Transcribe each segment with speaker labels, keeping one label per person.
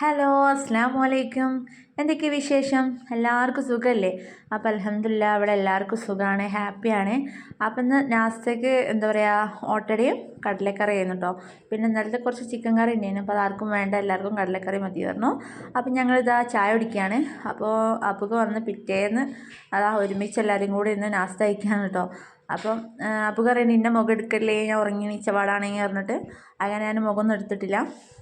Speaker 1: Hello അസ്സാം വലൈക്കും എന്തൊക്കെ വിശേഷം? എല്ലാവർക്കും സുഖമല്ലേ അപ്പോൾ അലഹമില്ല അവിടെ എല്ലാവർക്കും സുഖമാണ് ഹാപ്പിയാണ്. അപ്പം ഇന്ന് നാസ്തക്ക് എന്താ പറയുക ഓട്ടടയും കടലക്കറിയായിരുന്നു കേട്ടോ പിന്നെ ഇന്നലത്തെ കുറച്ച് ചിക്കൻ കറി ഉണ്ടായിരുന്നു അപ്പോൾ അതാർക്കും വേണ്ട എല്ലാവർക്കും കടലക്കറി മതി പറഞ്ഞു. അപ്പം ഞങ്ങളിതാ ചായ കുടിക്കുകയാണ്. അപ്പോൾ അപ്പുക്ക് വന്ന് പിറ്റേന്ന് അതാ ഒരുമിച്ച് എല്ലാവരും കൂടി ഇന്ന് നാസ്ത കഴിക്കുകയാണ് കേട്ടോ അപ്പം അപ്പു പറയുന്നത് നിന്റെ മുഖം എടുക്കല്ലേ? ഞാൻ ഉറങ്ങി നീച്ചപാടാണെങ്കിൽ പറഞ്ഞിട്ട്. അങ്ങനെ ഞാൻ മുഖമൊന്നും എടുത്തിട്ടില്ല.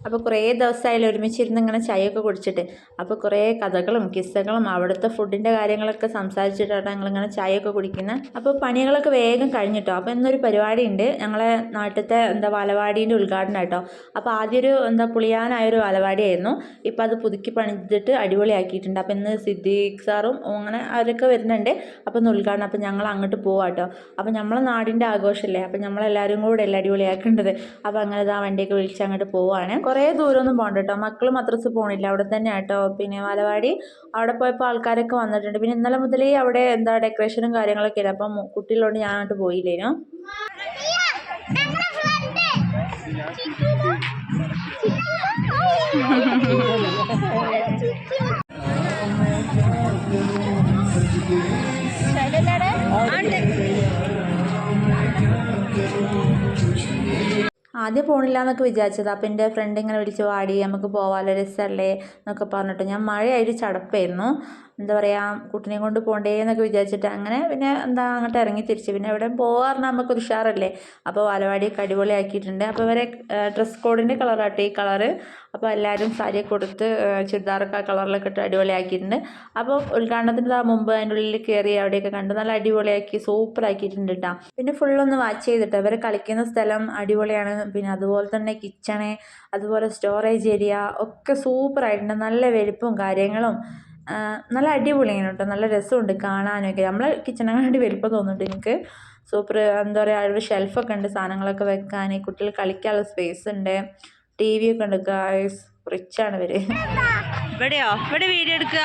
Speaker 1: അപ്പോൾ കുറേ ദിവസമായാലും ഒരുമിച്ചിരുന്ന് ഇങ്ങനെ ചായയൊക്കെ കുടിച്ചിട്ട്. അപ്പോൾ കുറേ കഥകളും കിസ്സകളും അവിടുത്തെ ഫുഡിന്റെ കാര്യങ്ങളൊക്കെ സംസാരിച്ചിട്ടാണ് ഞങ്ങളിങ്ങനെ ചായയൊക്കെ കുടിക്കുന്നത് അപ്പോൾ പണികളൊക്കെ വേഗം കഴിഞ്ഞിട്ടോ? അപ്പോൾ ഇന്നൊരു പരിപാടി ഉണ്ട് ഞങ്ങളെ നാട്ടിലത്തെ എന്താ വലവാടീന്റെ ഉദ്ഘാടനം കേട്ടോ അപ്പോൾ ആദ്യം ഒരു എന്താ പുളിയാനായൊരു വലവാടിയായിരുന്നു. ഇപ്പോൾ അത് പുതുക്കി പണിതിട്ട് അടിപൊളിയാക്കിയിട്ടുണ്ട്. അപ്പോൾ ഇന്ന് സിദ്ദീഖ് സാറും അങ്ങനെ അവരൊക്കെ വരുന്നുണ്ട്. അപ്പോൾ ഇന്ന് ഉദ്ഘാടനം. അപ്പോൾ ഞങ്ങൾ അങ്ങോട്ട് പോവാം കേട്ടോ അപ്പോൾ നമ്മളെ നാടിന്റെ ആഘോഷമല്ലേ അപ്പം നമ്മളെല്ലാവരും കൂടെ അല്ലേ അടിപൊളിയാക്കേണ്ടത്? അപ്പോൾ അങ്ങനെ ഇതാ വണ്ടിയൊക്കെ വിളിച്ച് അങ്ങോട്ട് പോവുകയാണ് കുറേ ദൂരമൊന്നും പോകണ്ട കേട്ടോ മക്കൾ മദ്രസ് പോകണില്ല അവിടെ തന്നെ കേട്ടോ പിന്നെ മലവാടി അവിടെ പോയപ്പോൾ ആൾക്കാരൊക്കെ വന്നിട്ടുണ്ട്. പിന്നെ ഇന്നലെ മുതലേ അവിടെ എന്താ ഡെക്കറേഷനും കാര്യങ്ങളൊക്കെ ഇല്ല. അപ്പം കുട്ടികളോട് ഞാൻ അങ്ങോട്ട് പോയില്ലേനോ? ആദ്യം പോണില്ല എന്നൊക്കെ വിചാരിച്ചത്. അപ്പം എന്റെ ഫ്രണ്ട് ഇങ്ങനെ വിളിച്ച് വാടി നമുക്ക് പോവാലോ രസമല്ലേ എന്നൊക്കെ പറഞ്ഞിട്ട് ഞാൻ മഴയായിട്ട് ചടപ്പായിരുന്നു. എന്താ പറയുക കുട്ടിനെയും കൊണ്ട് പോകണ്ടേ എന്നൊക്കെ വിചാരിച്ചിട്ട് അങ്ങനെ പിന്നെ എന്താ അങ്ങോട്ട് ഇറങ്ങി തിരിച്ച്. പിന്നെ എവിടെ പോകാറുണ്ട് നമുക്ക് ഉഷാറല്ലേ? അപ്പോൾ വാലവാടിയൊക്കെ അടിപൊളിയാക്കിയിട്ടുണ്ട്. അപ്പോൾ ഇവരെ ഡ്രസ് കോഡിന്റെ കളറാട്ടെ ഈ കളറ് അപ്പോൾ എല്ലാവരും സാരിയൊക്കെ കൊടുത്ത് ചുരിദാറൊക്കെ ആ കളറിലൊക്കെ ഇട്ട് അടിപൊളിയാക്കിയിട്ടുണ്ട്. അപ്പോൾ ഉദ്ഘാടനത്തിന് മുമ്പ് അതിന്റെ ഉള്ളിൽ കയറി അവിടെയൊക്കെ കണ്ട് നല്ല അടിപൊളിയാക്കി സൂപ്പർ ആക്കിയിട്ടുണ്ട് കേട്ടോ പിന്നെ ഫുള്ളൊന്ന് വാച്ച് ചെയ്തിട്ട് അവർ കളിക്കുന്ന സ്ഥലം അടിപൊളിയാണ്. പിന്നെ അതുപോലെ തന്നെ കിച്ചണ് അതുപോലെ സ്റ്റോറേജ് ഏരിയ ഒക്കെ സൂപ്പർ ആയിട്ടുണ്ട് നല്ല വലിപ്പവും കാര്യങ്ങളും. നല്ല അടിപൊളിയാണ് കേട്ടോ നല്ല രസമുണ്ട് കാണാനൊക്കെ. നമ്മളെ കിച്ചണിനെക്കാട്ടി വലിപ്പം തോന്നുന്നുണ്ട് എനിക്ക്. സൂപ്പർ എന്താ പറയുക അവിടെ ഷെൽഫൊക്കെ ഉണ്ട് സാധനങ്ങളൊക്കെ വെക്കാൻ. കുട്ടികൾ കളിക്കാനുള്ള സ്പേസ് ഉണ്ട്. ടി വി ഒക്കെ ഉണ്ട്. ഗായ്സ് റിച്ചാണ് ഇവർ. ഇവിടെയോ ഇവിടെ വീഡിയോ എടുക്കുക?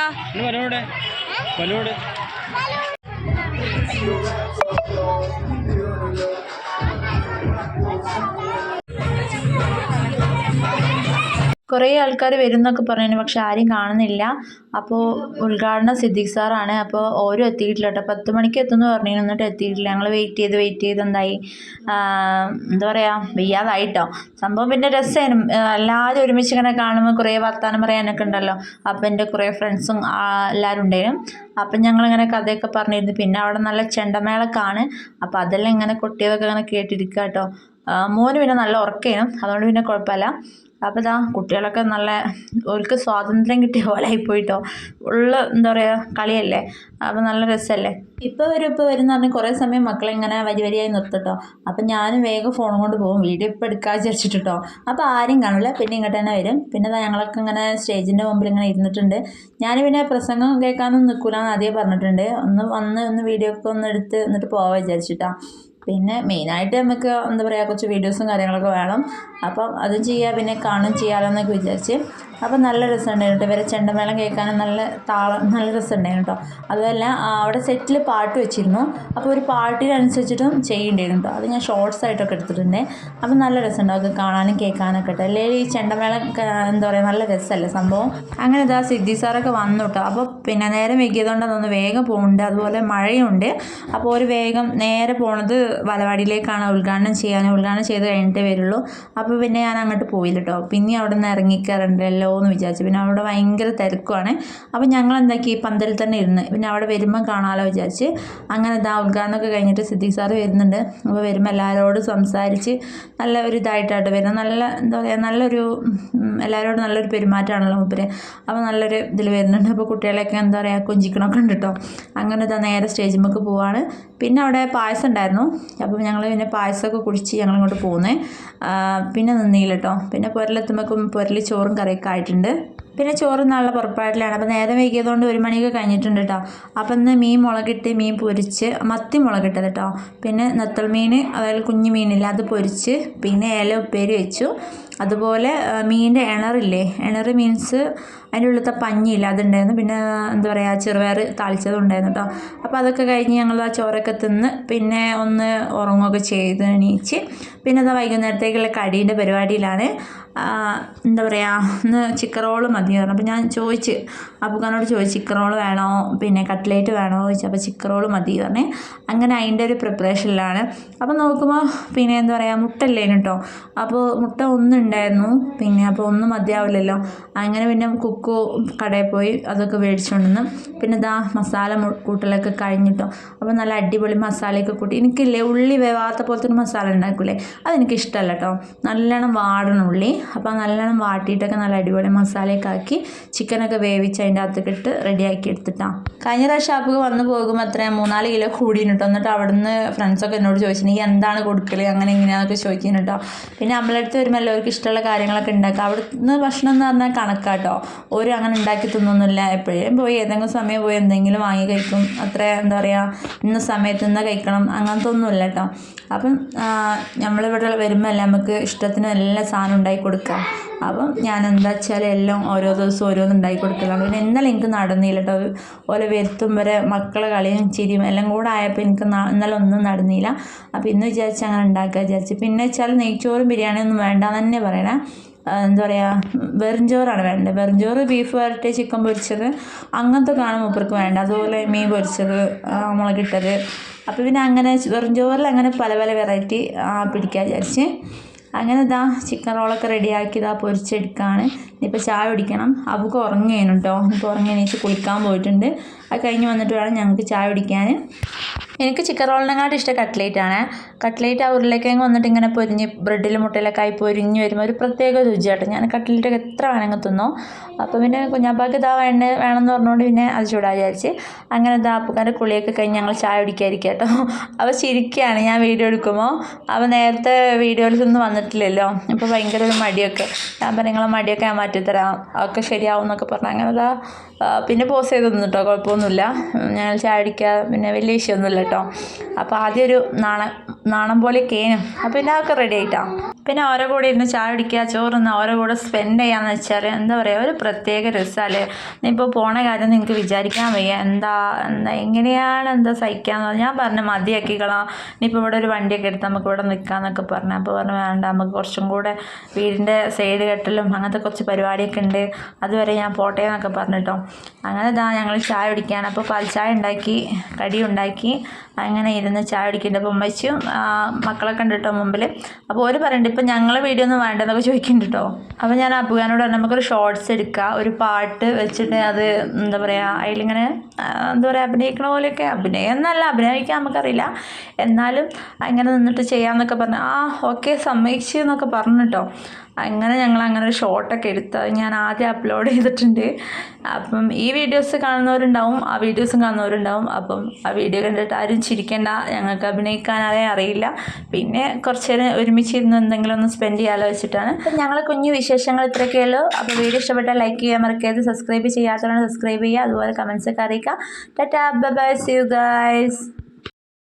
Speaker 1: കുറേ ആൾക്കാർ വരും എന്നൊക്കെ പറഞ്ഞു പക്ഷെ ആരും കാണുന്നില്ല. അപ്പോൾ ഉദ്ഘാടനം സിദ്ദിഖ് സാറാണ്. അപ്പോൾ ഓരോ എത്തിയിട്ടില്ല കേട്ടോ. പത്ത് മണിക്ക് എത്തുമെന്ന് പറഞ്ഞു എന്നിട്ട് എത്തിയിട്ടില്ല. ഞങ്ങൾ വെയിറ്റ് ചെയ്ത് വെയിറ്റ് ചെയ്ത് എന്തായി? എന്താ പറയുക വയ്യാതായിട്ടോ. സംഭവം പിന്നെ രസമായിരുന്നു എല്ലാവരും ഒരുമിച്ച് ഇങ്ങനെ കാണുമ്പോൾ കുറേ വർത്തമാനം പറയാനൊക്കെ ഉണ്ടല്ലോ. അപ്പം എന്റെ കുറേ ഫ്രണ്ട്സും എല്ലാവരും ഉണ്ടായിരുന്നു. അപ്പം ഞങ്ങളിങ്ങനെ കഥയൊക്കെ പറഞ്ഞിരുന്നു. പിന്നെ അവിടെ നല്ല ചെണ്ടമേളക്കാണ്. അപ്പോൾ അതെല്ലാം ഇങ്ങനെ കുട്ടികളൊക്കെ ഇങ്ങനെ കേട്ടിരിക്കുക കേട്ടോ. മോന് പിന്നെ നല്ല ഉറക്കേനും. അതുകൊണ്ട് പിന്നെ കുഴപ്പമില്ല. അപ്പോൾ ഇതാ കുട്ടികളൊക്കെ നല്ല ഓർക്ക് സ്വാതന്ത്ര്യം കിട്ടിയ പോലെ ആയിപ്പോയിട്ടോ. ഉള്ള എന്താ പറയുക കളിയല്ലേ? അപ്പോൾ നല്ല രസമല്ലേ ഇപ്പോൾ വരും ഇപ്പോൾ വരും എന്ന് പറഞ്ഞാൽ കുറേ സമയം മക്കളെ ഇങ്ങനെ വരി വരിയായി നിർത്തട്ടോ. അപ്പം ഞാനും വേഗം ഫോൺ കൊണ്ട് പോകും വീഡിയോ ഇപ്പോൾ എടുക്കാൻ വിചാരിച്ചിട്ടോ അപ്പോൾ ആരും കാണില്ല പിന്നെ ഇങ്ങോട്ട് തന്നെ വരും. പിന്നെ ഞങ്ങളൊക്കെ ഇങ്ങനെ സ്റ്റേജിന്റെ മുമ്പിൽ ഇങ്ങനെ ഇരുന്നിട്ടുണ്ട്. ഞാൻ പിന്നെ പ്രസംഗം കേൾക്കാനൊന്നും നിൽക്കില്ല എന്ന് ആദ്യം പറഞ്ഞിട്ടുണ്ട്. ഒന്ന് വന്ന് ഒന്ന് വീഡിയോ ഒക്കെ ഒന്ന് എടുത്ത് എന്നിട്ട് പോകാൻ വിചാരിച്ചിട്ടാണ് പിന്നെ മെയിനായിട്ട് നമുക്ക് എന്താ പറയുക കുറച്ച് വീഡിയോസും കാര്യങ്ങളൊക്കെ വേണം. അപ്പം അതും ചെയ്യുക പിന്നെ കാണും ചെയ്യാമല്ലോ എന്നൊക്കെ വിചാരിച്ച് അപ്പം നല്ല രസമുണ്ടായിരുന്നു കേട്ടോ. ഇവരെ ചെണ്ടമേളം കേൾക്കാനും നല്ല താളം നല്ല രസമുണ്ടായിരുന്നു കേട്ടോ. അതുമല്ല അവിടെ സെറ്റിൽ പാട്ട് വെച്ചിരുന്നു. അപ്പോൾ ഒരു പാട്ടിനനുസരിച്ചിട്ടും ചെയ്യേണ്ടിയിരുന്നു കേട്ടോ. അത് ഞാൻ ഷോർട്സ് ആയിട്ടൊക്കെ എടുത്തിട്ടുണ്ട്. അപ്പം നല്ല രസമുണ്ടാവും അത് കാണാനും കേൾക്കാനൊക്കെ കേട്ടോ. അല്ലെങ്കിൽ ഈ ചെണ്ടമേളം എന്താ പറയുക നല്ല രസമല്ലേ സംഭവം? അങ്ങനെ ഇതാ സിദ്ധി സാറൊക്കെ വന്നു കേട്ടോ. അപ്പോൾ പിന്നെ നേരം വൈകിയതുകൊണ്ട് അതൊന്ന് വേഗം പോകുന്നുണ്ട് അതുപോലെ മഴയുണ്ട്. അപ്പോൾ ഒരു വേഗം നേരെ പോണത് വലവാടിയിലേക്കാണ് ഉദ്ഘാടനം ചെയ്യാൻ. ഉദ്ഘാടനം ചെയ്ത് കഴിഞ്ഞിട്ടേ വരുള്ളൂ. അപ്പോൾ പിന്നെ ഞാൻ അങ്ങോട്ട് പോയില്ല കേട്ടോ. പിന്നെ അവിടെ നിന്ന് ഇറങ്ങിക്കയറണ്ടല്ലോ എന്ന് വിചാരിച്ചു. പിന്നെ അവിടെ ഭയങ്കര തിരക്കുമാണ് അപ്പോൾ ഞങ്ങൾ എന്താക്കി പന്തലിൽ തന്നെ ഇരുന്ന്. പിന്നെ അവിടെ വരുമ്പോൾ കാണാമല്ലോ വിചാരിച്ച് അങ്ങനെ ഇതാ ഉദ്ഘാടനമൊക്കെ കഴിഞ്ഞിട്ട് സിദ്ദീഖ് സാറ് വരുന്നുണ്ട്. അപ്പോൾ വരുമ്പോൾ എല്ലാവരോടും സംസാരിച്ച് നല്ല ഒരു ഇതായിട്ടായിട്ട് വരുന്നത്. നല്ല എന്താ പറയുക നല്ലൊരു എല്ലാവരോടും നല്ലൊരു പെരുമാറ്റമാണല്ലോ മൂപ്പര്. അപ്പോൾ നല്ലൊരു ഇതിൽ വരുന്നുണ്ട്. അപ്പോൾ കുട്ടികളെയൊക്കെ എന്താ പറയുക കൊഞ്ചിക്കണമൊക്കെ ഉണ്ട് കേട്ടോ. അങ്ങനെ ഇതാ നേരെ സ്റ്റേജിലേക്ക് പോവാണ്. പിന്നെ അവിടെ പായസം ഉണ്ടായിരുന്നു. അപ്പോൾ ഞങ്ങൾ പിന്നെ പായസമൊക്കെ കുടിച്ച് ഞങ്ങളിങ്ങോട്ട് പോകുന്നത് പിന്നെ നിന്നില്ല കേട്ടോ. പിന്നെ പുരലെത്തുമ്പോഴേക്കും പുരൽ ചോറും കറിയൊക്കെ ആയിട്ടുണ്ട്. പിന്നെ ചോറ് നല്ല പുറപ്പാട്ടിലാണ് അപ്പോൾ നേരം വൈകിയതുകൊണ്ട് ഒരു മണിയൊക്കെ കഴിഞ്ഞിട്ടുണ്ട് കേട്ടോ. അപ്പം ഇന്ന് മീൻ മുളകിട്ട് മീൻ പൊരിച്ച് മത്തി മുളകിട്ടത് കേട്ടോ. പിന്നെ നത്തൽ മീൻ അതായത് കുഞ്ഞു മീനില്ല അത് പൊരിച്ച് പിന്നെ ഇല ഉപ്പേരി വെച്ചു. അതുപോലെ മീനിന്റെ ഇണറില്ലേ? ഇണർ മീൻസ് അതിന്റെ ഉള്ളിലത്തെ പഞ്ഞിയില്ല? അതുണ്ടായിരുന്നു. പിന്നെ എന്താ പറയുക ചെറുപയർ താളിച്ചതും ഉണ്ടായിരുന്നു കേട്ടോ. അപ്പോൾ അതൊക്കെ കഴിഞ്ഞ് ഞങ്ങൾ ആ ചോറൊക്കെ തിന്ന് പിന്നെ ഒന്ന് ഉറങ്ങുകയൊക്കെ ചെയ്ത് എണീച്ച് പിന്നെ എന്താ വൈകുന്നേരത്തേക്കുള്ള കടീന്റെ പരിപാടിയിലാണ്. എന്താ പറയുക ഒന്ന് ചിക്കൻ റോൾ മതി പറഞ്ഞു. അപ്പോൾ ഞാൻ ചോദിച്ച് അപ്പുക്കാനോട് ചോദിച്ചു ചിക്കൻ റോൾ വേണോ? പിന്നെ കട്ട്ലേറ്റ് വേണോ? ചോദിച്ചു അപ്പോൾ ചിക്കൻ റോൾ മതി പറഞ്ഞ്. അങ്ങനെ അതിന്റെ ഒരു പ്രിപ്പറേഷനിലാണ്. അപ്പോൾ നോക്കുമ്പോൾ പിന്നെ എന്താ പറയുക മുട്ടല്ലേനു കേട്ടോ അപ്പോൾ മുട്ട ഒന്നുണ്ടായിരുന്നു. പിന്നെ അപ്പോൾ ഒന്നും മതിയാവില്ലല്ലോ. അങ്ങനെ പിന്നെ കുക്കു കടയിൽ പോയി അതൊക്കെ മേടിച്ചുകൊണ്ടുവന്ന് പിന്നെ ഇതാ മസാല കൂട്ടലൊക്കെ കഴിഞ്ഞിട്ടോ. അപ്പോൾ നല്ല അടിപൊളി മസാലയൊക്കെ കൂട്ടി. എനിക്കില്ലേ ഉള്ളി വേവാത്ത പോലത്തെ ഒരു മസാല ഉണ്ടാക്കൂലേ? അതെനിക്ക് ഇഷ്ടമല്ല കേട്ടോ നല്ലോണം വാടണം ഉള്ളി. അപ്പോൾ നല്ലോണം വാട്ടിയിട്ടൊക്കെ നല്ല അടിപൊളി മസാലയൊക്കെ ആക്കി ചിക്കനൊക്കെ വേവിച്ച് അതിന്റെ അകത്തൊക്കെ ഇട്ട് റെഡിയാക്കി എടുത്തിട്ടാണ് കഴിഞ്ഞ പ്രാവശ്യം ആപ്പ് വന്ന് പോകുമ്പോൾ അത്ര മൂന്നാൽ കിലോ കൂടിന് കേട്ടോ എന്നിട്ട് അവിടുന്ന് ഫ്രണ്ട്സൊക്കെ എന്നോട് ചോദിച്ചിട്ടുണ്ടെങ്കിൽ എന്താണ് കൊടുക്കൽ? അങ്ങനെ എങ്ങനെയാണെന്നൊക്കെ ചോദിക്കുന്നു കേട്ടോ പിന്നെ നമ്മളടുത്ത് വരുമ്പോൾ എല്ലാവർക്കും ഇഷ്ടമുള്ള കാര്യങ്ങളൊക്കെ ഉണ്ടാക്കുക. അവിടുന്ന് ഭക്ഷണം എന്ന് പറഞ്ഞാൽ കണക്കാട്ടോ ഒരു അങ്ങനെ ഉണ്ടാക്കി തിന്നൊന്നുമില്ല. എപ്പോഴും പോയി ഏതെങ്കിലും സമയം പോയി എന്തെങ്കിലും വാങ്ങി കഴിക്കും. അത്ര എന്താ പറയുക ഇന്ന സമയത്ത് നിന്ന് കഴിക്കണം. അങ്ങനത്തെ ഒന്നുമില്ല കേട്ടോ അപ്പം ആ, നമ്മളിവിടെ വരുമ്പോൾ എല്ലാം നമുക്ക് ഇഷ്ടത്തിന് എല്ലാ സാധനം ഉണ്ടാക്കി കൊടുക്കാം. അപ്പം ഞാൻ എന്താ വെച്ചാൽ എല്ലാം ഓരോ ദിവസവും ഓരോന്ന് ഉണ്ടാക്കി കൊടുക്കലാണ്. പിന്നെ ഇന്നലെ എനിക്ക് നടന്നില്ല കേട്ടോ ഓലെ വരുത്തും വരെ മക്കളെ കളിയും ചിരിയും എല്ലാം കൂടെ ആയപ്പോൾ എനിക്ക് ഇന്നലെ ഒന്നും നടന്നില്ല. അപ്പോൾ ഇന്ന് വിചാരിച്ച് അങ്ങനെ ഉണ്ടാക്കുക വിചാരിച്ച്. പിന്നെ വെച്ചാൽ നെയ്ച്ചോറും ബിരിയാണിയൊന്നും വേണ്ടാന്ന് തന്നെ പറയണേ. എന്താ പറയുക വെറുംചോറാണ് വേണ്ടത് വെറുംചോറ് ബീഫ് വരട്ടി ചിക്കൻ പൊരിച്ചത് അങ്ങനത്തെ കാണും മൂപ്പർക്ക് വേണ്ട. അതുപോലെ മീൻ പൊരിച്ചത് മുളകിട്ടത് അപ്പോൾ പിന്നെ അങ്ങനെ വെറുംചോറിൽ അങ്ങനെ പല പല വെറൈറ്റി പിടിക്കാൻ വിചാരിച്ച് അങ്ങനെ ഇതാ ചിക്കൻ റോളൊക്കെ റെഡിയാക്കി ഇതാ പൊരിച്ചെടുക്കുകയാണ് ഇനിയിപ്പോൾ ചായ കുടിക്കണം. അവൾക്ക് ഉറങ്ങുകയാണ് കേട്ടോ ഇപ്പോൾ ഉറങ്ങി എണീച്ച് കുളിക്കാൻ പോയിട്ടുണ്ട്. അത് കഴിഞ്ഞ് വന്നിട്ട് വേണം ഞങ്ങൾക്ക് ചായ കുടിക്കാൻ എനിക്ക് ചിക്കൻ റോളിനെക്കാട്ടും ഇഷ്ടം കട്ട്ലേറ്റ് ആണ്. കട്ട്ലേറ്റ് ആ ഉരുളക്കിഴങ്ങ് വന്നിട്ട് ഇങ്ങനെ പൊരിഞ്ഞ് ബ്രെഡിൽ മുട്ടയിലൊക്കെ ആയി പൊരിഞ്ഞ് വരുമ്പോൾ ഒരു പ്രത്യേക രുചിയാട്ടോ ഞാൻ കട്ട്ലേറ്റൊക്കെ എത്ര വേണമെങ്കിൽ തിന്നു. അപ്പോൾ പിന്നെ കുഞ്ഞാപ്പാക്ക് ഇതാ വേണ്ട വേണമെന്ന് പറഞ്ഞുകൊണ്ട് പിന്നെ അത് ചൂടാ വിചാരിച്ച് അങ്ങനെ ഇതാ അപ്പക്കാരുടെ കുളിയൊക്കെ കഴിഞ്ഞ് ഞങ്ങൾ ചായ കുടിക്കാതിരിക്കുക കേട്ടോ. അപ്പോൾ ചിരിക്കുകയാണ് ഞാൻ വീഡിയോ എടുക്കുമ്പോൾ അപ്പോൾ നേരത്തെ വീഡിയോയിലൊന്നും വന്നിട്ടില്ലല്ലോ. ഇപ്പോൾ ഭയങ്കര ഒരു മടിയൊക്കെ. ഞാൻ പറഞ്ഞു നിങ്ങളെ മടിയൊക്കെ ഞാൻ മാറ്റിത്തരാം അതൊക്കെ ശരിയാവും എന്നൊക്കെ പറഞ്ഞു അങ്ങനെ ഇതാ പിന്നെ പോസ് ചെയ്ത് നിന്നിട്ടോ കുഴപ്പമൊന്നുമില്ല. ഞങ്ങൾ ചായ കുടിക്കുക പിന്നെ വലിയ വിഷയമൊന്നുമില്ല അപ്പോൾ ആദ്യം ഒരു നാണം നാണം പോലെ കേനും. അപ്പോൾ അതൊക്കെ റെഡി ആയിട്ടാ? പിന്നെ ഓരോ കൂടെ ഇരുന്ന് ചായ കുടിക്കുക ചോറുന്ന ഓരോ കൂടെ സ്പെൻഡ് ചെയ്യാന്ന് വെച്ചാൽ എന്താ പറയുക ഒരു പ്രത്യേക രസമല്ലേ ഇപ്പോൾ പോണ കാര്യം നിങ്ങൾക്ക് വിചാരിക്കാൻ വയ്യ. എന്താ എന്താ എങ്ങനെയാണ് എന്താ സഹിക്കാന്ന് ഞാൻ പറഞ്ഞു മതിയാക്കിക്കളാം. ഇനിയിപ്പോൾ ഇവിടെ ഒരു വണ്ടിയൊക്കെ എടുത്ത് നമുക്ക് ഇവിടെ നിൽക്കാമെന്നൊക്കെ പറഞ്ഞു. അപ്പോൾ പറഞ്ഞു വേണ്ട നമുക്ക് കുറച്ചും കൂടെ വീടിന്റെ സൈഡ് കെട്ടലും അങ്ങനത്തെ കുറച്ച് പരിപാടിയൊക്കെ ഉണ്ട്. അതുവരെ ഞാൻ പോട്ടെ എന്നൊക്കെ പറഞ്ഞിട്ടോ. അങ്ങനെ ഇതാ ഞങ്ങൾ ചായ കുടിക്കുകയാണ് അപ്പോൾ പാൽ ചായ ഉണ്ടാക്കി കടി ഉണ്ടാക്കി. അങ്ങനെ ഇരുന്ന് ചായ കുടിക്കുന്നുണ്ട് അപ്പോൾ ഉമ്മച്ചും മക്കളൊക്കെ ഉണ്ട് കേട്ടോ മുമ്പിൽ അപ്പോൾ ഒരു പറയുന്നുണ്ട് ഇപ്പം ഞങ്ങളെ വീഡിയോ ഒന്നും വേണ്ടെന്നൊക്കെ ചോദിക്കുന്നുണ്ട് കേട്ടോ അപ്പോൾ ഞാൻ അബുഖാനോട് പറഞ്ഞു നമുക്കൊരു ഷോർട്സ് എടുക്കുക ഒരു പാട്ട് വെച്ചിട്ട് അത് എന്താ പറയുക അതിലിങ്ങനെ എന്താ പറയുക അഭിനയിക്കണ പോലെയൊക്കെ. അഭിനയം എന്നല്ല അഭിനയിക്കാൻ നമുക്കറിയില്ല. എന്നാലും അങ്ങനെ നിന്നിട്ട് ചെയ്യാമെന്നൊക്കെ പറഞ്ഞു. ആ ഓക്കെ സമ്മതിച്ചു എന്നൊക്കെ പറഞ്ഞു കേട്ടോ അങ്ങനെ ഞങ്ങൾ അങ്ങനെ ഒരു ഷോട്ടൊക്കെ എടുത്ത് അത് ഞാൻ ആദ്യം അപ്ലോഡ് ചെയ്തിട്ടുണ്ട്. അപ്പം ഈ വീഡിയോസ് കാണുന്നവരുണ്ടാവും ആ വീഡിയോസും കാണുന്നവരുണ്ടാവും. അപ്പം ആ വീഡിയോ കണ്ടിട്ട് ആരും ചിരിക്കേണ്ട ഞങ്ങൾക്ക് അഭിനയിക്കാനേ അറിയില്ല. പിന്നെ കുറച്ച് നേരം ഒരുമിച്ചിരുന്ന് എന്തെങ്കിലും ഒന്ന് സ്പെൻഡ് ചെയ്യാലോ വെച്ചിട്ടാണ്. അപ്പം ഞങ്ങളെ കുഞ്ഞു വിശേഷങ്ങൾ ഇത്രയൊക്കെ ഉള്ളൂ. അപ്പോൾ വീഡിയോ ഇഷ്ടപ്പെട്ടാൽ ലൈക്ക് ചെയ്യാൻ മറക്കരുത്. സബ്സ്ക്രൈബ് ചെയ്യാത്തവരാണ് സബ്സ്ക്രൈബ് ചെയ്യുക. അതുപോലെ കമൻസൊക്കെ അറിയിക്കുക. Tata bye see you guys